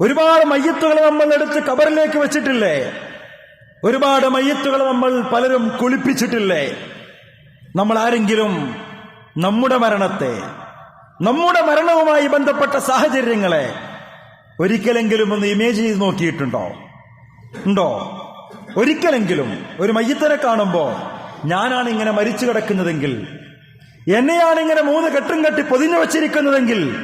ഒരുപാട് മയ്യത്തുകൾ നമ്മൾ എടുത്ത് കബറിലേക്ക് വെച്ചിട്ടില്ലേ? ഒരുപാട് മയ്യത്തുകൾ നമ്മൾ പലരും കുളിപ്പിച്ചിട്ടില്ലേ? നമ്മൾ ആരെങ്കിലും നമ്മുടെ മരണത്തെ നമ്മുടെ മരണവുമായി ബന്ധപ്പെട്ട സാഹചര്യങ്ങളെ ഒരിക്കലെങ്കിലും ഒന്ന് ഇമേജ് ചെയ്ത് നോക്കിയിട്ടുണ്ടോ? ഉണ്ടോ? ഒരിക്കലെങ്കിലും ഒരു മയ്യത്തനെ കാണുമ്പോ ഞാനാണ് ഇങ്ങനെ മരിച്ചു കിടക്കുന്നതെങ്കിൽ എന്നെയാണ് ഇങ്ങനെ മൂന്ന് കെട്ടും കെട്ടി പൊതിഞ്ഞു വച്ചിരിക്കുന്നതെങ്കിൽ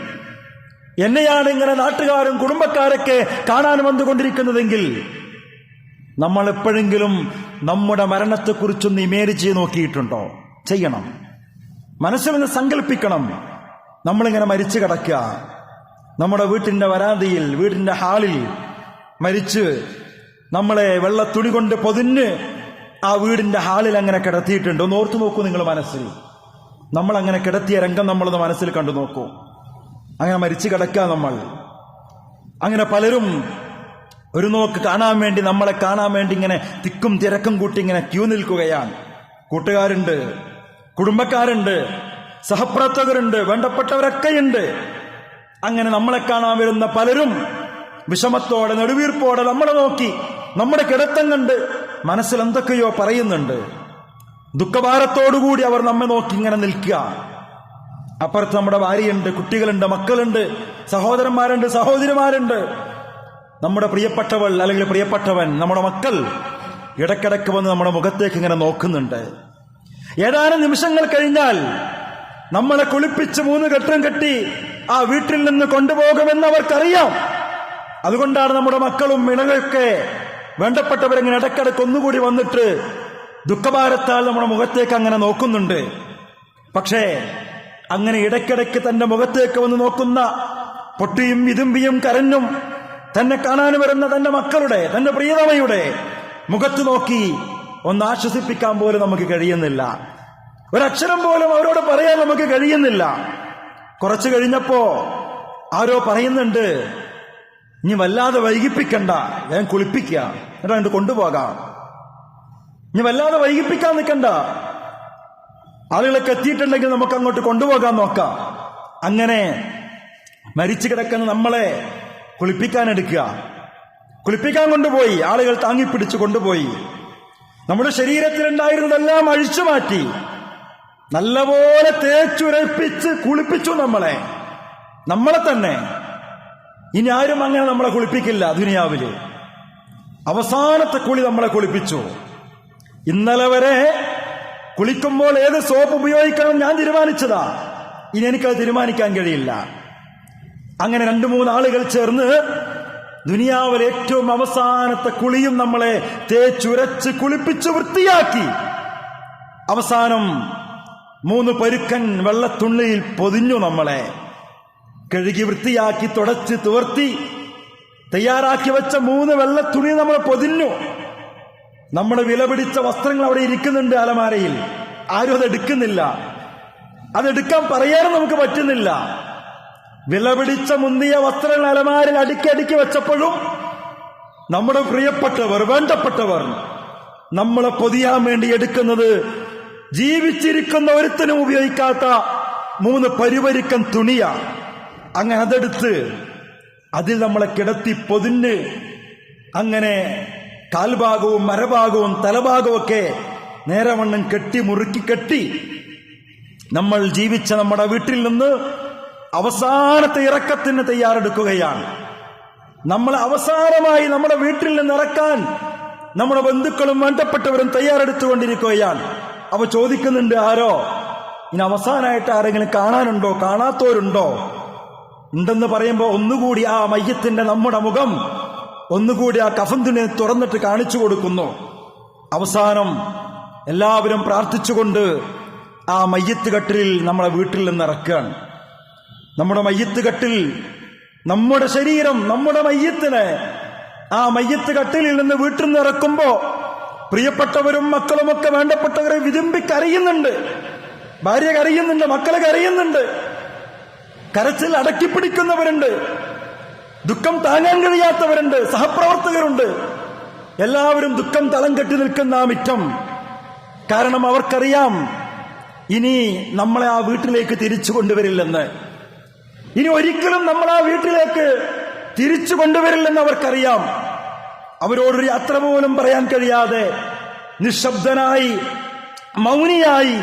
എന്നെയാണ് ഇങ്ങനെ നാട്ടുകാരും കുടുംബക്കാരൊക്കെ കാണാൻ വന്നുകൊണ്ടിരിക്കുന്നതെങ്കിൽ നമ്മൾ എപ്പോഴെങ്കിലും നമ്മുടെ മരണത്തെക്കുറിച്ചൊന്ന് ഇമേജ് നോക്കിയിട്ടുണ്ടോ? ചെയ്യണം. മനസ്സിൽ നിന്ന് സങ്കല്പിക്കണം. നമ്മളിങ്ങനെ മരിച്ചു കിടക്കുക. നമ്മുടെ വീട്ടിന്റെ വരാന്തയിൽ വീടിന്റെ ഹാളിൽ മരിച്ച് നമ്മളെ വെള്ള തുണി കൊണ്ട് പൊതിഞ്ഞ് ആ വീടിന്റെ ഹാളിൽ അങ്ങനെ കിടത്തിയിട്ടുണ്ട്. ഒന്ന് ഓർത്തു നോക്കൂ നിങ്ങൾ മനസ്സിൽ. നമ്മൾ അങ്ങനെ കിടത്തിയ രംഗം നമ്മളൊന്ന് മനസ്സിൽ കണ്ടു നോക്കൂ. അങ്ങനെ മരിച്ചു കിടക്കുക നമ്മൾ. അങ്ങനെ പലരും ഒരു നോക്ക് കാണാൻ വേണ്ടി നമ്മളെ കാണാൻ വേണ്ടി ഇങ്ങനെ തിക്കും തിരക്കും കൂട്ടി ഇങ്ങനെ ക്യൂ നിൽക്കുകയാണ്. കൂട്ടുകാരുണ്ട് കുടുംബക്കാരുണ്ട് സഹപ്രവർത്തകരുണ്ട് വേണ്ടപ്പെട്ടവരൊക്കെയുണ്ട്. അങ്ങനെ നമ്മളെ കാണാൻ വരുന്ന പലരും വിഷമത്തോടെ നെടുവീർപ്പോടെ നമ്മളെ നോക്കി നമ്മുടെ കിടത്തം കണ്ട് മനസ്സിൽ എന്തൊക്കെയോ പറയുന്നുണ്ട്. ദുഃഖഭാരത്തോടുകൂടി അവർ നമ്മെ നോക്കി ഇങ്ങനെ നിൽക്കുക. അപ്പുറത്ത് നമ്മുടെ ഭാര്യയുണ്ട് കുട്ടികളുണ്ട് മക്കളുണ്ട് സഹോദരന്മാരുണ്ട് സഹോദരിമാരുണ്ട്. നമ്മുടെ പ്രിയപ്പെട്ടവൾ അല്ലെങ്കിൽ പ്രിയപ്പെട്ടവൻ നമ്മുടെ മക്കൾ ഇടയ്ക്കിടയ്ക്ക് വന്ന് നമ്മുടെ മുഖത്തേക്ക് ഇങ്ങനെ നോക്കുന്നുണ്ട്. ഏതാനും നിമിഷങ്ങൾ കഴിഞ്ഞാൽ നമ്മളെ കുളിപ്പിച്ച് മൂന്ന് കെട്ടും കെട്ടി ആ വീട്ടിൽ നിന്ന് കൊണ്ടുപോകുമെന്ന് അവർക്കറിയാം. അതുകൊണ്ടാണ് നമ്മുടെ മക്കളും ഇണകളൊക്കെ വേണ്ടപ്പെട്ടവരിങ്ങനെ ഇടയ്ക്കിടയ്ക്ക് ഒന്നുകൂടി വന്നിട്ട് ദുഃഖഭാരത്താൽ നമ്മുടെ മുഖത്തേക്ക് അങ്ങനെ നോക്കുന്നുണ്ട്. പക്ഷേ അങ്ങനെ ഇടയ്ക്കിടയ്ക്ക് തന്റെ മുഖത്തേക്ക് വന്ന് നോക്കുന്ന പൊട്ടിയും ഇതുമ്പിയും കരഞ്ഞും തന്നെ കാണാൻ വരുന്ന തന്റെ മക്കളുടെ തന്റെ പ്രിയതമയുടെ മുഖത്ത് നോക്കി ഒന്ന് ആശ്വസിപ്പിക്കാൻ പോലും നമുക്ക് കഴിയുന്നില്ല. ഒരക്ഷരം പോലും അവരോട് പറയാൻ നമുക്ക് കഴിയുന്നില്ല. കുറച്ചു കഴിഞ്ഞപ്പോ ആരോ പറയുന്നുണ്ട് ഇനി വല്ലാതെ വൈകിപ്പിക്കണ്ട ഞാൻ കുളിപ്പിക്കുക എന്നിട്ട് അങ്ങോട്ട് കൊണ്ടുപോകാം. ഇനി വല്ലാതെ വൈകിപ്പിക്കാൻ നിൽക്കണ്ട ആളുകളൊക്കെ എത്തിയിട്ടുണ്ടെങ്കിൽ നമുക്ക് അങ്ങോട്ട് കൊണ്ടുപോകാൻ നോക്കാം. അങ്ങനെ മരിച്ചു കിടക്കുന്ന നമ്മളെ കുളിപ്പിക്കാൻ എടുക്കുക. കുളിപ്പിക്കാൻ കൊണ്ടുപോയി. ആളുകൾ താങ്ങിപ്പിടിച്ച് കൊണ്ടുപോയി. നമ്മുടെ ശരീരത്തിലുണ്ടായിരുന്നതെല്ലാം അഴിച്ചു മാറ്റി. നല്ലപോലെ തേച്ചുരപ്പിച്ച് കുളിപ്പിച്ചു നമ്മളെ. നമ്മളെ തന്നെ. ഇനി ആരും അങ്ങനെ നമ്മളെ കുളിപ്പിക്കില്ല ദുനിയാവിൽ. അവസാനത്തെ കുളി നമ്മളെ കുളിപ്പിച്ചു. ഇന്നലെ വരെ കുളിക്കുമ്പോൾ ഏത് സോപ്പ് ഉപയോഗിക്കണം ഞാൻ തീരുമാനിച്ചതാ. ഇനി എനിക്കത് തീരുമാനിക്കാൻ കഴിയില്ല. അങ്ങനെ രണ്ടു മൂന്ന് ആളുകൾ ചേർന്ന് ദുനിയാവിലെ ഏറ്റവും അവസാനത്തെ കുളിയും നമ്മളെ തേച്ചുരച്ച് കുളിപ്പിച്ച് വൃത്തിയാക്കി. അവസാനം മൂന്ന് പരുക്കൻ വെള്ളത്തുള്ളിയിൽ പൊതിഞ്ഞു നമ്മളെ. കഴുകി വൃത്തിയാക്കി തുടച്ച് തുവർത്തി. തയ്യാറാക്കി വെച്ച മൂന്ന് വെള്ളത്തുണി നമ്മളെ പൊതിഞ്ഞു. നമ്മുടെ വിലപിടിച്ച വസ്ത്രങ്ങൾ അവിടെ ഇരിക്കുന്നുണ്ട് അലമാരയിൽ. ആരും അതെടുക്കുന്നില്ല അതെടുക്കാൻ പറയാനും നമുക്ക് പറ്റുന്നില്ല. വിലപിടിച്ച മുന്തിയ വസ്ത്രങ്ങൾ അലമാരിൽ അടുക്കി അടുക്കി വെച്ചപ്പോഴും നമ്മുടെ പ്രിയപ്പെട്ടവർ വേണ്ടപ്പെട്ടവർ നമ്മളെ പൊതിയാൻ വേണ്ടി എടുക്കുന്നത് ജീവിച്ചിരിക്കുന്ന ഒരുത്തിനും ഉപയോഗിക്കാത്ത മൂന്ന് പരിവരിക്കൻ തുണിയ. അങ്ങനെ അതെടുത്ത് അതിൽ നമ്മളെ കിടത്തി പൊതിഞ്ഞ് അങ്ങനെ കാൽഭാഗവും മരഭാഗവും തലഭാഗവും ഒക്കെ നേരവണ്ണം കെട്ടി മുറുക്കി കെട്ടി നമ്മൾ ജീവിച്ച നമ്മുടെ വീട്ടിൽ നിന്ന് അവസാനത്തെ ഇറക്കത്തിന് തയ്യാറെടുക്കുകയാണ്. നമ്മൾ അവസാനമായി നമ്മുടെ വീട്ടിൽ നിന്ന് ഇറക്കാൻ നമ്മുടെ ബന്ധുക്കളും വേണ്ടപ്പെട്ടവരും തയ്യാറെടുത്തുകൊണ്ടിരിക്കുകയാണ്. അവ ചോദിക്കുന്നുണ്ട് ആരോ? ഇനി അവസാനമായിട്ട് ആരെങ്കിലും കാണാനുണ്ടോ? കാണാത്തവരുണ്ടോ? ഉണ്ടെന്ന് പറയുമ്പോൾ ഒന്നുകൂടി ആ മയ്യത്തിന്റെ നമ്മുടെ മുഖം ഒന്നുകൂടി ആ കഫന്തിനെ തുറന്നിട്ട് കാണിച്ചു കൊടുക്കുന്നു. അവസാനം എല്ലാവരും പ്രാർത്ഥിച്ചുകൊണ്ട് ആ മയ്യത്ത് കട്ടിലിൽ നമ്മളെ വീട്ടിൽ നിന്ന് ഇറക്കുകയാണ് നമ്മുടെ മയ്യത്ത് കട്ടിൽ നമ്മുടെ ശരീരം നമ്മുടെ മയ്യത്തിനെ ആ മയ്യത്ത് കട്ടിലിൽ നിന്ന് വീട്ടിൽ നിന്ന് ഇറക്കുമ്പോ പ്രിയപ്പെട്ടവരും മക്കളുമൊക്കെ വേണ്ടപ്പെട്ടവരെ വിതുമ്പി കരയുന്നുണ്ട് ഭാര്യ കരയുന്നുണ്ട് മക്കളെ കരയുന്നുണ്ട്. കരച്ചിൽ അടക്കിപ്പിടിക്കുന്നവരുണ്ട്. ദുഃഖം താങ്ങാൻ കഴിയാത്തവരുണ്ട് സഹപ്രവർത്തകരുണ്ട്. എല്ലാവരും ദുഃഖം തളം കെട്ടി നിൽക്കുന്ന ആ മിറ്റം. കാരണം അവർക്കറിയാം ഇനി നമ്മളെ ആ വീട്ടിലേക്ക് തിരിച്ചു കൊണ്ടുവരില്ലെന്ന്. ഇനി ഒരിക്കലും നമ്മൾ ആ വീട്ടിലേക്ക് തിരിച്ചു കൊണ്ടുവരില്ലെന്ന് അവർക്കറിയാം. അവരോടൊരു യാത്ര പോലും പറയാൻ കഴിയാതെ നിശബ്ദനായി മൗനിയായി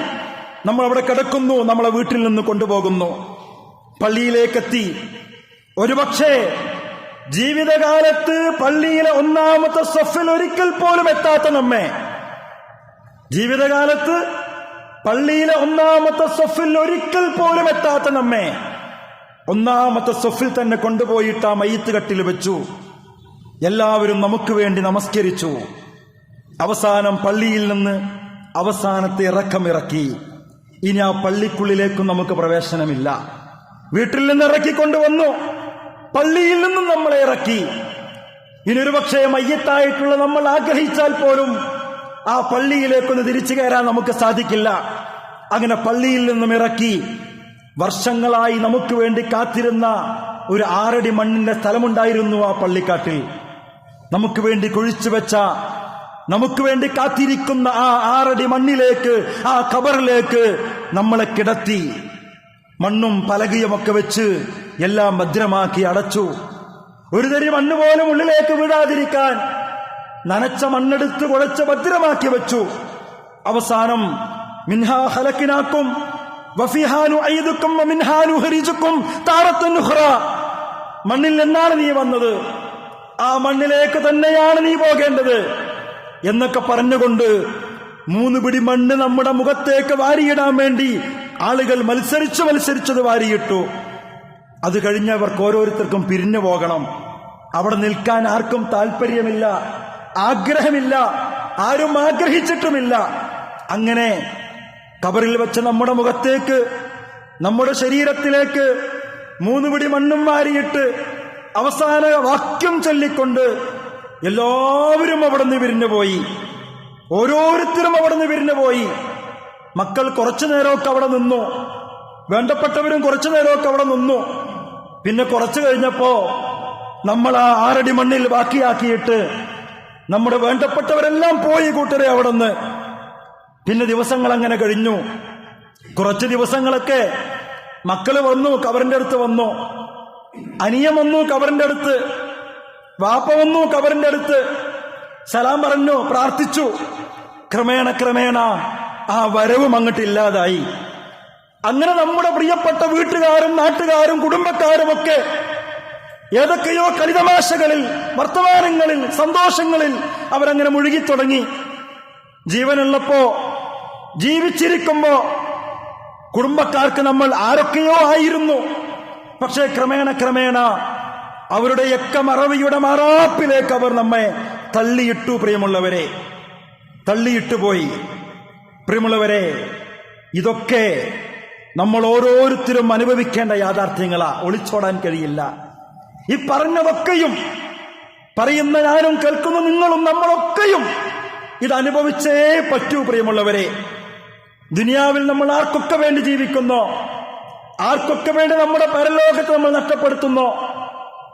നമ്മൾ അവിടെ കിടക്കുന്നു നമ്മളെ വീട്ടിൽ നിന്ന് കൊണ്ടുപോകുന്നു. പള്ളിയിലേക്കെത്തി ഒരുപക്ഷെ ജീവിതകാലത്ത് പള്ളിയിലെ ഒന്നാമത്തെ സഫിൽ ഒരിക്കൽ പോലും എത്താത്ത നമ്മെ. ജീവിതകാലത്ത് പള്ളിയിലെ ഒന്നാമത്തെ സഫിൽ ഒരിക്കൽ പോലും എത്താത്ത നമ്മെ. ഒന്നാമത്തെ സഫിൽ തന്നെ കൊണ്ടുപോയിട്ട് ആ മയ്യത്ത് കട്ടിൽ വെച്ചു. എല്ലാവരും നമുക്ക് വേണ്ടി നമസ്കരിച്ചു. അവസാനം പള്ളിയിൽ നിന്ന് അവസാനത്തെ ഇറക്കമിറക്കി ഇനി ആ പള്ളിക്കുള്ളിലേക്കും നമുക്ക് പ്രവേശനമില്ല. വീട്ടിൽ നിന്ന് ഇറക്കിക്കൊണ്ടുവന്നു പള്ളിയിൽ നിന്നും നമ്മളെ ഇറക്കി. ഇനി ഒരു പക്ഷേ മയ്യത്തായിട്ടുള്ള നമ്മൾ ആഗ്രഹിച്ചാൽ പോലും ആ പള്ളിയിലേക്കൊന്ന് തിരിച്ചു കയറാൻ നമുക്ക് സാധിക്കില്ല. അങ്ങനെ പള്ളിയിൽ നിന്നും ഇറക്കി വർഷങ്ങളായി നമുക്ക് വേണ്ടി കാത്തിരുന്ന ഒരു ആറടി മണ്ണിന്റെ സ്ഥലമുണ്ടായിരുന്നു ആ പള്ളിക്കാട്ടിൽ. നമുക്ക് വേണ്ടി കുഴിച്ചു വെച്ച നമുക്ക് വേണ്ടി കാത്തിരിക്കുന്ന ആ ആറടി മണ്ണിലേക്ക് ആ കബറിലേക്ക് നമ്മളെ കിടത്തി. മണ്ണും പലകയുമൊക്കെ വെച്ച് എല്ലാം ഭദ്രമാക്കി അടച്ചു. ഒരു തരി മണ്ണ് പോലും ഉള്ളിലേക്ക് വീഴാതിരിക്കാൻ നനച്ച മണ്ണെടുത്ത് കുഴച്ച് ഭദ്രമാക്കി വെച്ചു. അവസാനം മിൻഹാ ഹലക്കിനാക്കും മണ്ണിൽ നിന്നാണ് നീ വന്നത്. ആ മണ്ണിലേക്ക് തന്നെയാണ് നീ പോകേണ്ടത് എന്നൊക്കെ പറഞ്ഞുകൊണ്ട് മൂന്ന് പിടി മണ്ണ് നമ്മുടെ മുഖത്തേക്ക് വാരിയിടാൻ വേണ്ടി ആളുകൾ മത്സരിച്ചു മത്സരിച്ചത് വാരിയിട്ടു. അത് കഴിഞ്ഞവർക്ക് ഓരോരുത്തർക്കും പിരിഞ്ഞു പോകണം. അവിടെ നിൽക്കാൻ ആർക്കും താല്പര്യമില്ല ആഗ്രഹമില്ല ആരും ആഗ്രഹിച്ചിട്ടുമില്ല. അങ്ങനെ കബറിൽ വെച്ച് നമ്മുടെ മുഖത്തേക്ക് നമ്മുടെ ശരീരത്തിലേക്ക് മൂന്ന് പിടി മണ്ണും വാരിയിട്ട് അവസാന വാക്യം ചൊല്ലിക്കൊണ്ട് എല്ലാവരും അവിടെ നിന്ന് വിരിഞ്ഞു പോയി ഓരോരുത്തരും അവിടെ നിന്ന് വിരിഞ്ഞു പോയി മക്കൾ കുറച്ചു നേരമൊക്കെ അവിടെ നിന്നു. വേണ്ടപ്പെട്ടവരും കുറച്ചു നേരമൊക്കെ അവിടെ നിന്നു. പിന്നെ കുറച്ചു കഴിഞ്ഞപ്പോ നമ്മൾ ആ ആറടി മണ്ണിൽ ബാക്കിയാക്കിയിട്ട് നമ്മുടെ വേണ്ടപ്പെട്ടവരെല്ലാം പോയി കൂട്ടരെ അവിടെ നിന്ന് പിന്നെ ദിവസങ്ങൾ അങ്ങനെ കഴിഞ്ഞു. കുറച്ച് ദിവസങ്ങളൊക്കെ മക്കൾ വന്നു കവറിന്റെ അടുത്ത് വന്നു. അനിയൻ വന്നു കവറിന്റെ അടുത്ത്. വാപ്പ വന്നു കവറിന്റെ അടുത്ത്. സലാം പറഞ്ഞു പ്രാർത്ഥിച്ചു. ക്രമേണ ക്രമേണ ആ വരവും അങ്ങോട്ട് ഇല്ലാതായി. അങ്ങനെ നമ്മുടെ പ്രിയപ്പെട്ട വീട്ടുകാരും നാട്ടുകാരും കുടുംബക്കാരും ഒക്കെ ഏതൊക്കെയോ കളിതമാശകളിൽ വർത്തമാനങ്ങളിൽ സന്തോഷങ്ങളിൽ അവരങ്ങനെ മുഴുകിത്തുടങ്ങി. ജീവനുള്ളപ്പോ ജീവിച്ചിരിക്കുമ്പോ കുടുംബക്കാർക്ക് നമ്മൾ ആരൊക്കെയോ ആയിരുന്നു. പക്ഷേ ക്രമേണ ക്രമേണ അവരുടെയൊക്കെ മറവിയുടെ മറാപ്പിലേക്ക് അവർ നമ്മെ തള്ളിയിട്ടു പ്രിയമുള്ളവരെ. തള്ളിയിട്ടു പോയി. പ്രിയമുള്ളവരെ ഇതൊക്കെ നമ്മൾ ഓരോരുത്തരും അനുഭവിക്കേണ്ട യാഥാർത്ഥ്യങ്ങളാ. ഒളിച്ചോടാൻ കഴിയില്ല. ഈ പറഞ്ഞതൊക്കെയും പറയുന്ന ഞാനും കേൾക്കുന്ന നിങ്ങളും നമ്മളൊക്കെയും ഇത് അനുഭവിച്ചേ പറ്റൂ പ്രിയമുള്ളവരെ. ദുനിയാവിൽ നമ്മൾ ആർക്കൊക്കെ വേണ്ടി ജീവിക്കുന്നോ ആർക്കൊക്കെ വേണ്ടി നമ്മുടെ പരലോകത്ത് നമ്മൾ നഷ്ടപ്പെടുത്തുന്നു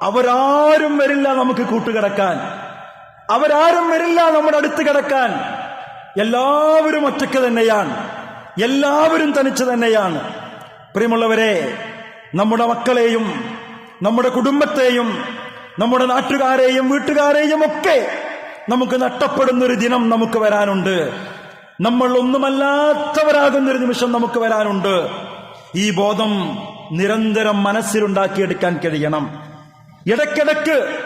അവരാരും വരില്ല നമുക്ക് കൂട്ടുകിടക്കാൻ. അവരാരും വരില്ല നമ്മുടെ അടുത്ത് കിടക്കാൻ. എല്ലാവരും ഒറ്റയ്ക്ക് തന്നെയാണ്. എല്ലാവരും തനിച്ച് തന്നെയാണ്. പ്രിയമുള്ളവരെ നമ്മുടെ മക്കളെയും നമ്മുടെ കുടുംബത്തെയും നമ്മുടെ നാട്ടുകാരെയും വീട്ടുകാരെയും ഒക്കെ നമുക്ക് നഷ്ടപ്പെടുന്നൊരു ദിനം നമുക്ക് വരാനുണ്ട്. നമ്മൾ ഒന്നുമല്ലാത്തവരാകുന്നൊരു നിമിഷം നമുക്ക് വരാനുണ്ട്. ഈ ബോധം നിരന്തരം മനസ്സിലുണ്ടാക്കിയെടുക്കാൻ കഴിയണം. ഇടയ്ക്കിടയ്ക്ക്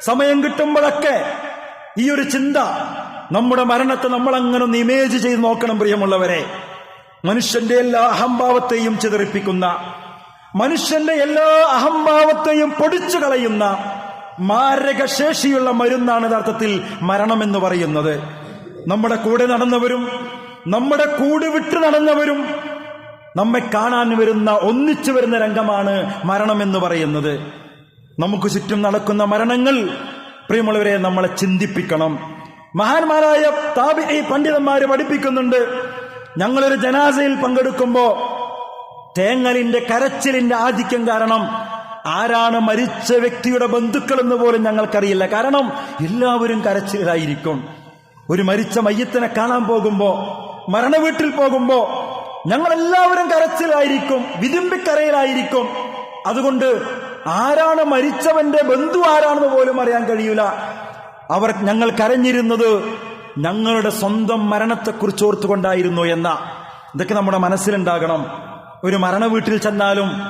സമയം കിട്ടുമ്പോഴൊക്കെ ഈ ഒരു ചിന്ത നമ്മുടെ മരണത്തെ നമ്മൾ അങ്ങനെ ഒന്ന് ഇമേജ് ചെയ്ത് നോക്കണം പ്രിയമുള്ളവരെ. മനുഷ്യന്റെ എല്ലാ അഹംഭാവത്തെയും ചിതറിപ്പിക്കുന്ന മനുഷ്യന്റെ എല്ലാ അഹംഭാവത്തെയും പൊടിച്ചു കളയുന്ന മാരക ശേഷിയുള്ള മരുന്നാണ് യഥാർത്ഥത്തിൽ മരണമെന്ന് പറയുന്നത്. നമ്മുടെ കൂടെ നടന്നവരും നമ്മുടെ കൂട് വിട്ടു നടന്നവരും നമ്മെ കാണാൻ വരുന്ന ഒന്നിച്ചു വരുന്ന രംഗമാണ് മരണമെന്ന് പറയുന്നത്. നമുക്ക് ചുറ്റും നടക്കുന്ന മരണങ്ങൾ പ്രിയമുള്ളവരെ നമ്മളെ ചിന്തിപ്പിക്കണം. മഹാന്മാരായ താപി പണ്ഡിതന്മാര് പഠിപ്പിക്കുന്നുണ്ട്. ഞങ്ങളൊരു ജനാസയിൽ പങ്കെടുക്കുമ്പോ തേങ്ങലിന്റെ കരച്ചിലിന്റെ ആധിക്യം കാരണം ആരാണ് മരിച്ച വ്യക്തിയുടെ ബന്ധുക്കൾ എന്ന് പോലും ഞങ്ങൾക്കറിയില്ല. കാരണം എല്ലാവരും കരച്ചിലായിരിക്കും ഒരു മരിച്ച മയ്യത്തിനെ കാണാൻ പോകുമ്പോ മരണ വീട്ടിൽ പോകുമ്പോ ഞങ്ങൾ എല്ലാവരും കരച്ചിലായിരിക്കും വിതുമ്പിക്കരയിലായിരിക്കും. അതുകൊണ്ട് ആരാണ് മരിച്ചവന്റെ ബന്ധു ആരാണെന്ന് പോലും അറിയാൻ കഴിയൂല. അവർ ഞങ്ങൾ കരഞ്ഞിരുന്നത് ഞങ്ങളുടെ സ്വന്തം മരണത്തെക്കുറിച്ച് ഓർത്തുകൊണ്ടായിരുന്നു എന്ന ഇതൊക്കെ നമ്മുടെ മനസ്സിലുണ്ടാകണം. ഒരു മരണ വീട്ടിൽ ചെന്നാലും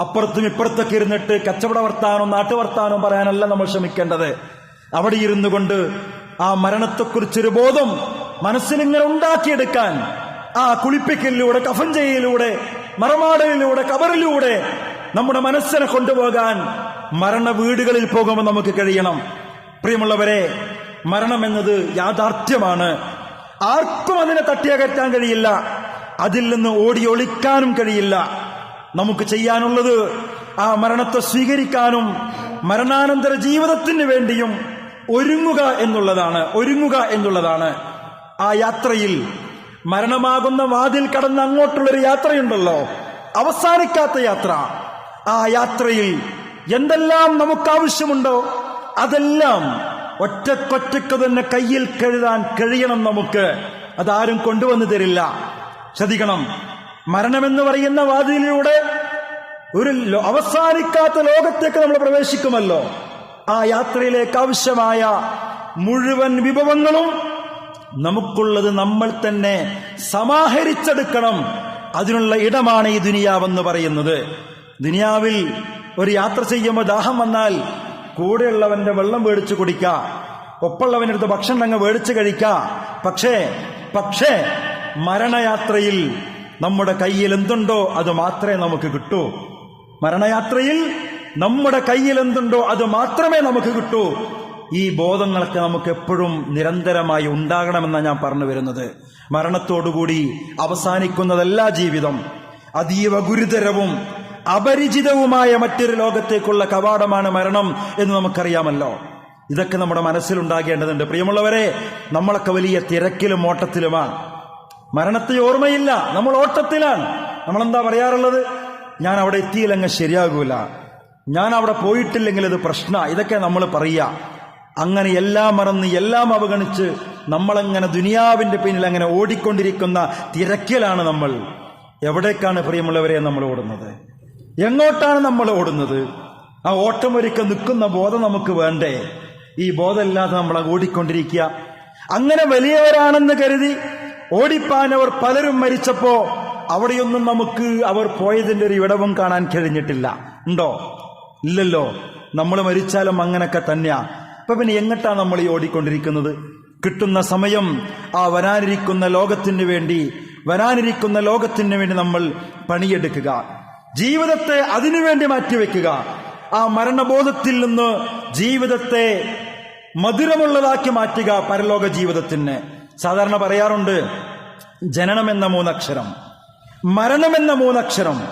അപ്പുറത്തും ഇപ്പുറത്തൊക്കെ ഇരുന്നിട്ട് കച്ചവട വർത്താനവും നാട്ടുവർത്താനവും പറയാനല്ല നമ്മൾ ശ്രമിക്കേണ്ടത്. അവിടെ ഇരുന്നു കൊണ്ട് ആ മരണത്തെക്കുറിച്ചൊരു ബോധം മനസ്സിലിങ്ങനെ ഉണ്ടാക്കിയെടുക്കാൻ ആ കുളിപ്പിക്കലിലൂടെ കഫഞ്ചയിലൂടെ മറമാടലിലൂടെ കബറിലൂടെ നമ്മുടെ മനസ്സിനെ കൊണ്ടുപോകാൻ മരണ വീടുകളിൽ പോകുമ്പോൾ നമുക്ക് കഴിയണം. പ്രിയമുള്ളവരെ മരണം എന്നത് യാഥാർത്ഥ്യമാണ്. ആർക്കും അതിനെ തട്ടിയകറ്റാൻ കഴിയില്ല. അതിൽ നിന്ന് ഓടി ഒളിക്കാനും കഴിയില്ല. നമുക്ക് ചെയ്യാനുള്ളത് ആ മരണത്തെ സ്വീകരിക്കാനും മരണാനന്തര ജീവിതത്തിന് വേണ്ടിയും ഒരുങ്ങുക എന്നുള്ളതാണ് ഒരുങ്ങുക എന്നുള്ളതാണ്. ആ യാത്രയിൽ മരണമാകുന്ന വാതിൽ കടന്ന് അങ്ങോട്ടുള്ളൊരു യാത്രയുണ്ടല്ലോ. അവസാനിക്കാത്ത യാത്ര. ആ യാത്രയിൽ എന്തെല്ലാം നമുക്ക് ആവശ്യമുണ്ടോ? അതെല്ലാം ഒറ്റക്കൊറ്റക്ക് തന്നെ കയ്യിൽ കഴുതാൻ കഴിയണം നമുക്ക്. അതാരും കൊണ്ടുവന്നു തരില്ല. ശ്രദ്ധിക്കണം. മരണമെന്ന് പറയുന്ന വാതിലിലൂടെ ഒരു അവസാനിക്കാത്ത ലോകത്തേക്ക് നമ്മൾ പ്രവേശിക്കുമല്ലോ. ആ യാത്രയിലേക്ക് ആവശ്യമായ മുഴുവൻ വിഭവങ്ങളും നമുക്കുള്ളത് നമ്മൾ തന്നെ സമാഹരിച്ചെടുക്കണം. അതിനുള്ള ഇടമാണ് ഈ ദുനിയാവെന്ന് പറയുന്നത്. ദുനിയാവിൽ ഒരു യാത്ര ചെയ്യുമ്പോൾ ദാഹം വന്നാൽ കൂടെയുള്ളവന്റെ വെള്ളം മേടിച്ചു കുടിക്ക. ഒപ്പുള്ളവനടുത്ത് ഭക്ഷണം അങ്ങ് മേടിച്ചു കഴിക്ക. പക്ഷേ പക്ഷേ മരണയാത്രയിൽ നമ്മുടെ കയ്യിൽ എന്തുണ്ടോ അത് മാത്രമേ നമുക്ക് കിട്ടൂ. മരണയാത്രയിൽ നമ്മുടെ കയ്യിൽ എന്തുണ്ടോ അത് മാത്രമേ നമുക്ക് കിട്ടൂ. ഈ ബോധങ്ങളൊക്കെ നമുക്ക് എപ്പോഴും നിരന്തരമായി ഉണ്ടാകണമെന്നാണ് ഞാൻ പറഞ്ഞു വരുന്നത്. മരണത്തോടുകൂടി അവസാനിക്കുന്നതല്ല ജീവിതം. അതീവ ഗുരുതരവും അപരിചിതവുമായ മറ്റൊരു ലോകത്തേക്കുള്ള കവാടമാണ് മരണം എന്ന് നമുക്കറിയാമല്ലോ. ഇതൊക്കെ നമ്മുടെ മനസ്സിലുണ്ടാകേണ്ടതുണ്ട്. പ്രിയമുള്ളവരെ നമ്മളൊക്കെ വലിയ തിരക്കിലും ഓട്ടത്തിലുമാണ് മരണത്തെ ഓർമ്മയില്ല. നമ്മൾ ഓട്ടത്തിലാണ്. നമ്മളെന്താ പറയാറുള്ളത്? ഞാൻ അവിടെ എത്തിയില്ലെങ്കിൽ ശരിയാകൂല. ഞാൻ അവിടെ പോയിട്ടില്ലെങ്കിൽ ഇത് പ്രശ്ന. ഇതൊക്കെ നമ്മൾ പറയുക അങ്ങനെ എല്ലാം മറന്ന് എല്ലാം അവഗണിച്ച് നമ്മളങ്ങനെ ദുനിയാവിന്റെ പിന്നിൽ അങ്ങനെ ഓടിക്കൊണ്ടിരിക്കുന്ന തിരക്കിലാണ് നമ്മൾ. എവിടേക്കാണ് പ്രിയമുള്ളവരെ നമ്മൾ ഓടുന്നത്? എങ്ങോട്ടാണ് നമ്മൾ ഓടുന്നത്? ആ ഓട്ടം ഒരുക്കം നിൽക്കുന്ന ബോധം നമുക്ക് വേണ്ടേ? ഈ ബോധമില്ലാതെ നമ്മൾ ഓടിക്കൊണ്ടിരിക്കുക. അങ്ങനെ വലിയവരാണെന്ന് കരുതി ഓടിപ്പാനവർ പലരും മരിച്ചപ്പോ അവിടെയൊന്നും നമുക്ക് അവർ പോയതിന്റെ ഒരു ഇടവും കാണാൻ കഴിഞ്ഞിട്ടില്ല. ഉണ്ടോ? ഇല്ലല്ലോ. നമ്മൾ മരിച്ചാലും അങ്ങനൊക്കെ തന്നെയാ. അപ്പൊ പിന്നെ എങ്ങട്ടാണ് നമ്മൾ ഈ ഓടിക്കൊണ്ടിരിക്കുന്നത്? കിട്ടുന്ന സമയം ആ വരാനിരിക്കുന്ന ലോകത്തിന് വേണ്ടി വരാനിരിക്കുന്ന ലോകത്തിന് വേണ്ടി നമ്മൾ പണിയെടുക്കുക. ജീവിതത്തെ അതിനുവേണ്ടി മാറ്റിവെക്കുക. ആ മരണബോധത്തിൽ നിന്ന് ജീവിതത്തെ മധുരമുള്ളതാക്കി മാറ്റുക പരലോക ജീവിതത്തിന്. സാധാരണ പറയാറുണ്ട് ജനനം എന്ന മൂന്നക്ഷരം മരണമെന്ന മൂന്നക്ഷരം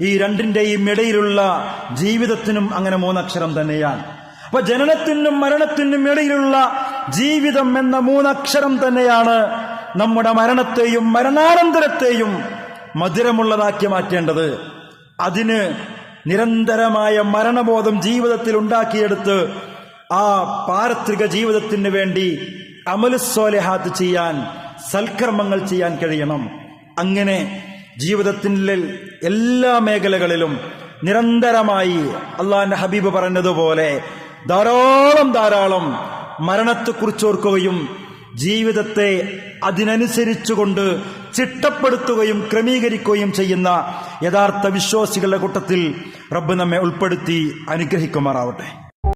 ഈ രണ്ടിന്റെയും ഇടയിലുള്ള ജീവിതത്തിനും അങ്ങനെ മൂന്നക്ഷരം തന്നെയാണ്. അപ്പൊ ജനനത്തിനും മരണത്തിനും ഇടയിലുള്ള ജീവിതം എന്ന മൂന്നക്ഷരം തന്നെയാണ് നമ്മുടെ മരണത്തെയും മരണാനന്തരത്തെയും മധുരമുള്ളതാക്കി മാറ്റേണ്ടത്. അതിന് നിരന്തരമായ മരണബോധം ജീവിതത്തിൽ ഉണ്ടാക്കിയെടുത്ത് ആ പാരത്രിക ജീവിതത്തിന് വേണ്ടി അമലുസ്വലഹാത്ത് ചെയ്യാൻ സൽക്കർമ്മങ്ങൾ ചെയ്യാൻ കഴിയണം. അങ്ങനെ ജീവിതത്തിന്റെ എല്ലാ മേഖലകളിലും നിരന്തരമായി അള്ളാന്റെ ഹബീബ് പറഞ്ഞതുപോലെ ധാരാളം ധാരാളം മരണത്തെക്കുറിച്ച് ഓർക്കുകയും ജീവിതത്തെ അതിനനുസരിച്ചുകൊണ്ട് ചിട്ടപ്പെടുത്തുകയും ക്രമീകരിക്കുകയും ചെയ്യുന്ന യഥാർത്ഥ വിശ്വാസികളുടെ കൂട്ടത്തിൽ റബ്ബ് നമ്മെ ഉൾപ്പെടുത്തി അനുഗ്രഹിക്കുമാറാവട്ടെ.